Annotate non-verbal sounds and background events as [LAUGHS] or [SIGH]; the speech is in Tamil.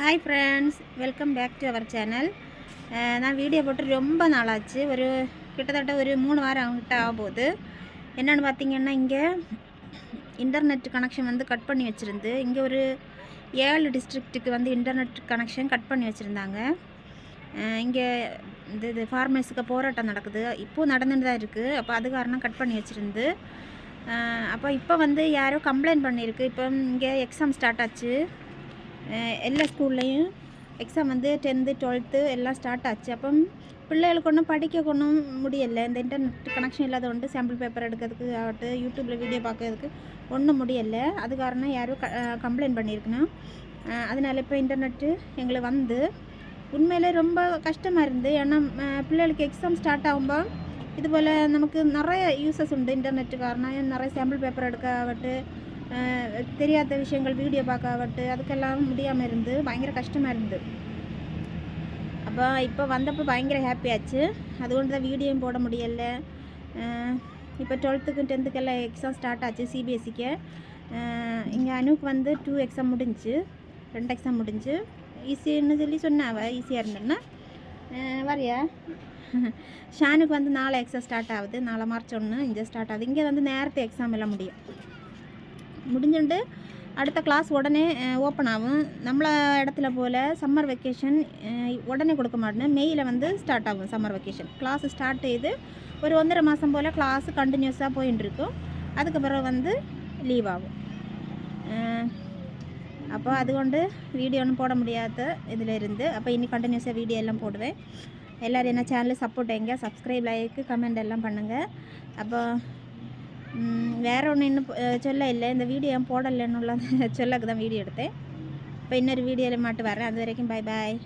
Hi friends welcome back to our channel நான் வீடியோ போட்டு ரொம்ப நாளாச்சு. ஒரு கிட்டத்தட்ட ஒரு மூணு வாரம் அவங்ககிட்ட ஆக போகுது என்னென்னு பார்த்தீங்கன்னா இங்கே இன்டர்நெட் கனெக்ஷன் வந்து கட் பண்ணி வச்சுருந்து இங்கே ஒரு ஏழு டிஸ்ட்ரிக்ட்டுக்கு வந்து இன்டர்நெட் கனெக்ஷன் கட் பண்ணி வச்சுருந்தாங்க. Uh, இங்கே இந்த இது ஃபார்மர்ஸுக்கு போராட்டம் நடக்குது. இப்போது நடந்துட்டு தான் இருக்குது அப்போ அது காரணம் கட் பண்ணி வச்சுருந்து. Uh, அப்போ இப்போ வந்து யாரோ கம்ப்ளைண்ட் பண்ணியிருக்கு. இப்போ இங்கே எக்ஸாம் ஸ்டார்ட் ஆச்சு. எல்லா ஸ்கூல்லையும் எக்ஸாம் வந்து டென்த்து டுவெல்த்து எல்லாம் ஸ்டார்ட் ஆச்சு. அப்போ பிள்ளைகளுக்கு ஒன்றும் படிக்க ஒன்றும் முடியலை. இந்த இன்டர்நெட் கனெக்ஷன் இல்லாத ஒன்று சாம்பிள் பேப்பர் எடுக்கிறதுக்கு ஆகட்டும் யூடியூப்பில் வீடியோ பார்க்கறதுக்கு ஒன்றும் முடியலை. அது காரணம் யாரும் கம்ப்ளைண்ட் பண்ணியிருக்கணும். அதனால் அதனால இப்போ இன்டர்நெட்டு எங்களுக்கு வந்து உண்மையிலே ரொம்ப கஷ்டமாக இருந்து. ஏன்னா பிள்ளைகளுக்கு எக்ஸாம் ஸ்டார்ட் ஆகும்போது இதுபோல் நமக்கு நிறைய யூசஸ் உண்டு. இன்டர்நெட்டு காரணம் நிறைய சாம்பிள் பேப்பர் எடுக்க ஆகட்டும் தெரியாத விஷயங்கள் வீடியோ பார்க்கவட்டு அதுக்கெல்லாம் முடியாமல் இருந்து பயங்கர கஷ்டமாக இருந்து. அப்போ இப்போ வந்தப்போ பயங்கர ஹாப்பியாச்சு அதுകൊണ്ട് தான் வீடியோவும் போட முடியல. இப்போ டுவெல்த்துக்கு டென்த்துக்கெல்லாம் எக்ஸாம் ஸ்டார்ட் ஆச்சு சிபிஎஸ்சிக்கு இங்கே அனுக்கு வந்து டூ எக்ஸாம் முடிஞ்சு ரெண்டு எக்ஸாம் முடிஞ்சு. ஈஸின்னு சொல்லி சொன்னாவ ஈஸியாக இருந்தேன்னா வரியா [LAUGHS] ஷானுக்கு வந்து நாலு எக்ஸாம் ஸ்டார்ட் ஆகுது. நாலு மார்ச் ஒன்று இங்கே ஸ்டார்ட் ஆகுது. இங்கே வந்து நேரத்தை எக்ஸாம் எல்லாம் முடியும். முடிஞ்சுண்டு. அடுத்த கிளாஸ் உடனே ஓப்பன் ஆகும். நம்மள இடத்துல போல் சம்மர் வெக்கேஷன் உடனே கொடுக்க மாட்டேன் மேயில் வந்து ஸ்டார்ட் ஆகும் சம்மர் வெக்கேஷன் கிளாஸ் ஸ்டார்ட் இது ஒரு ஒன்றரை மாதம் போல் கிளாஸ் கண்டினியூஸாக போயின்னு இருக்கும். அதுக்கப்புறம் வந்து லீவ் ஆகும். அதுகொண்டு അതുകൊണ്ട് വീഡിയോ ഒന്നും പോടാൻ മുടിയാത്ത ഇതിലിരുന്ന് അപ്പോൾ ഇനി കണ്ടിന്യൂസാக വീഡിയോ എല്ലാം போடுவேன். எல்லோரும் என்ன சேனலை சப்போர்ட் எங்கே சப்ஸ்கிரைப் லைக்கு கமெண்ட் எல்லாம் பண்ணுங்கள் அப்போ வேறு ஒன்று இன்னும் சொல்ல இல்லை. இந்த வீடியோ ஏன் போடலைன்னு உள்ள [LAUGHS] சொல்லக்கு தான் வீடியோ எடுத்தேன். இப்போ இன்னொரு வீடியோவில் மாட்டு வரேன் அது வரைக்கும் பாய் பாய்